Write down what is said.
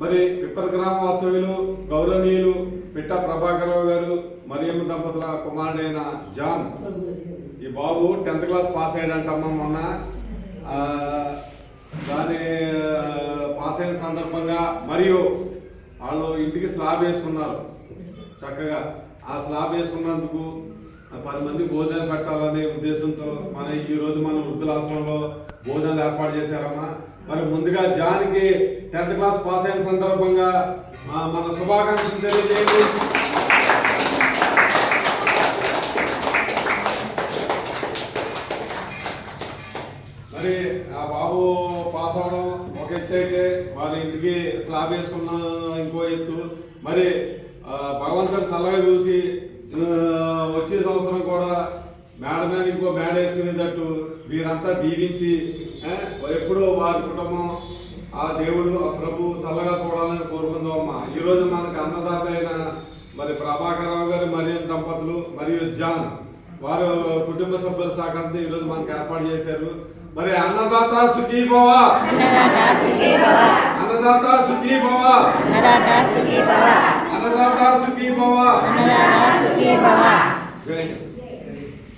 మరి పిప్పర్ గ్రామ వాస్తవ్యులు గౌరవనీయులు పిట్ట ప్రభాకరరావు గారు మరియమ్మ దంపతుల కుమారుడైన జాన్. ఈ బాబు టెన్త్ క్లాస్ పాస్ అయ్యాడంటమ్మా మొన్న. దాని పాస్ అయిన సందర్భంగా మరియు వాళ్ళు ఇంటికి స్లాబ్ వేసుకున్నారు. చక్కగా. ఆ స్లాబ్ వేసుకున్నందుకు పది మంది భోజనాలు పెట్టాలనే ఉద్దేశంతో మన ఈ రోజు మన వృద్ధులాశ్రమంలో భోజనాలు ఏర్పాటు చేశారమ్మా. మరి ముందుగా జాన్కి టెన్త్ క్లాస్ పాస్ అయిన సందర్భంగా మన శుభాకాంక్షలు తెలియజేయండి. మరి ఆ బాబు పాస్ అవడం ఒక ఎత్తు అయితే వాళ్ళ ఇంటికి స్లాబ్ వేసుకున్న ఇంకో ఎత్తు. మరి భగవంతుడు చల్లగా చూసి వచ్చే సంవత్సరం కూడా మేడ మీద ఇంకో మేడ వేసుకునేటట్టు వీరంతా దీవించి ఎప్పుడూ వారి కుటుంబం ఆ దేవుడు ఆ ప్రభు చల్లగా చూడాలని కోరుకుందాం అమ్మా ఈరోజు మనకు అన్నదాత అయిన మరి ప్రభాకరరావు గారు మరియు దంపతులు మరియు జాన్ వారు కుటుంబ సభ్యుల శాఖంతా ఈరోజు మనకు ఏర్పాటు చేశారు. మరి అన్నదాత సుఖీ భవ! అన్నదాత సుఖీ భవ! అన్నదాత సుఖీ భవ! అన్నదాత Good.